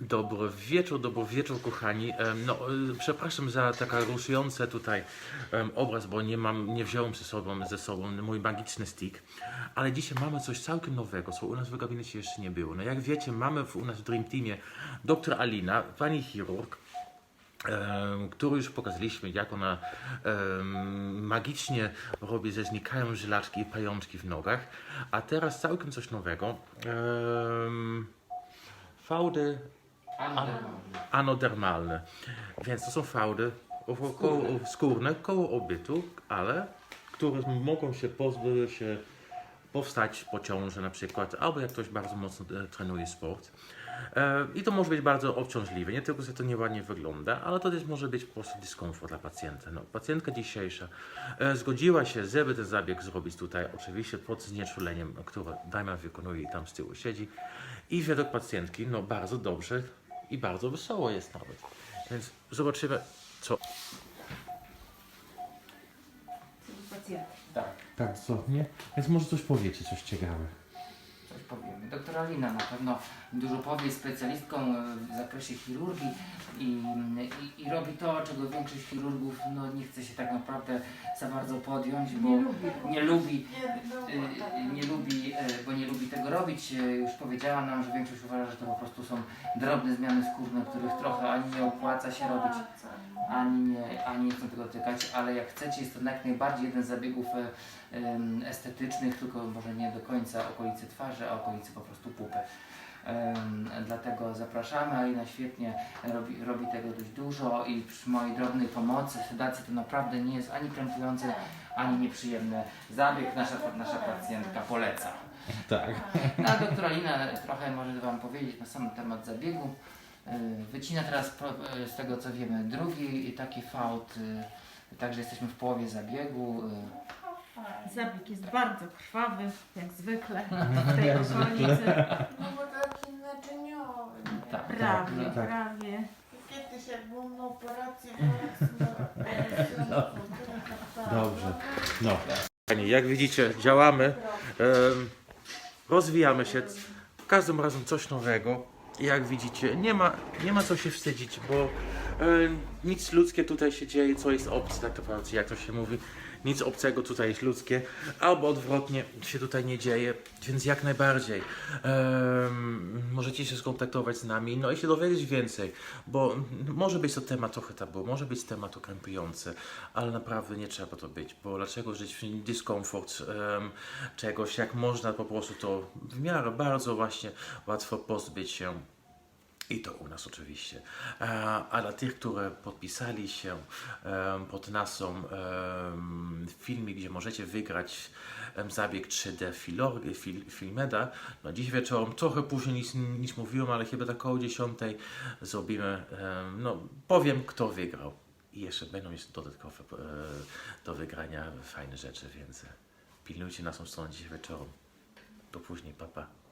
Dobry wieczór, dobry wieczór kochani. No, y, przepraszam za taka ruszujący tutaj obraz, bo nie mam, nie wziąłem ze sobą, ze sobą mój magiczny stick. Ale dzisiaj mamy coś całkiem nowego, co u nas w gabinecie jeszcze nie było. No jak wiecie, mamy u nas w Dream Teamie dr Alina, pani chirurg, który już pokazaliśmy, jak ona em, magicznie robi, że znikają żylaczki i pajączki w nogach. A teraz całkiem coś nowego. Em, fałdy anodermalne. Więc to są fałdy skórne koło obytu, ale które mogą się pozbyć się powstać po ciąży na przykład, albo jak ktoś bardzo mocno e, trenuje sport. E, I to może być bardzo obciążliwe, nie tylko, że to nieładnie wygląda, ale to też może być po prostu dyskomfort dla pacjenta. No, pacjentka dzisiejsza e, zgodziła się, żeby ten zabieg zrobić tutaj, oczywiście pod znieczuleniem, które Dajma wykonuje i tam z tyłu siedzi. I według pacjentki, no bardzo dobrze i bardzo wesoło jest nawet. Więc zobaczymy, co... Tak, Tak, co, nie? Więc może coś powiecie, coś ciekawe. coś powiemy. Doktora Lina na pewno dużo powie, specjalistką e, w zakresie chirurgii i, i, i robi to, czego większość chirurgów no, nie chce się tak naprawdę za bardzo podjąć, bo Nie lubi. nie lubi, Nie, y, nie lubi, e, bo nie lubi tego robić. E, Już powiedziała nam, że większość uważa, że to po prostu są drobne zmiany skórne, których trochę ani nie opłaca się robić, ani nie, ani nie chcą tego dotykać, ale jak chcecie, jest to jak najbardziej jeden z zabiegów e, estetycznych, tylko może nie do końca okolicy twarzy, a okolicy po prostu pupy. Dlatego zapraszamy, Alina świetnie robi, robi tego dość dużo i przy mojej drobnej pomocy, sedacji to naprawdę nie jest ani krępujący, ani nieprzyjemny zabieg. Nasza, nasza pacjentka poleca. Tak. No, a doktora Lina trochę może Wam powiedzieć na sam temat zabiegu. Y, Wycina teraz, y, z tego co wiemy, drugi taki fałd, y, także jesteśmy w połowie zabiegu. Zabieg jest bardzo krwawy, jak zwykle w tej okolicy. No bo taki naczyniowy. nie? Tak. Prawie, tak. prawie. Kiedyś jak byłem na operacji na Dobrze. No. Kochani, jak widzicie, działamy, em, rozwijamy się, każdym razem coś nowego. Jak widzicie, nie ma, nie ma co się wstydzić, bo em, nic ludzkie tutaj się dzieje, co jest obce, tak naprawdę, jak to się mówi. Nic obcego tutaj jest ludzkie, albo odwrotnie się tutaj nie dzieje, więc jak najbardziej em, możecie się skontaktować z nami, no i się dowiedzieć więcej, bo może być to temat trochę tabu, może być temat okrępujący, ale naprawdę nie trzeba to być, bo dlaczego żyć w dyskomfort em, czegoś, jak można po prostu to w miarę bardzo właśnie łatwo pozbyć się. I to u nas oczywiście. A, a dla tych, które podpisali się em, pod naszą em, filmie, gdzie możecie wygrać zabieg 3D Filor, fil, Filmeda, no dziś wieczorem, trochę później niż mówiłem, ale chyba tak około 10 zrobimy, no powiem kto wygrał. I jeszcze będą jeszcze dodatkowe e, do wygrania fajne rzeczy, więc pilnujcie naszą stronę dziś wieczorem. Do później, papa. Pa.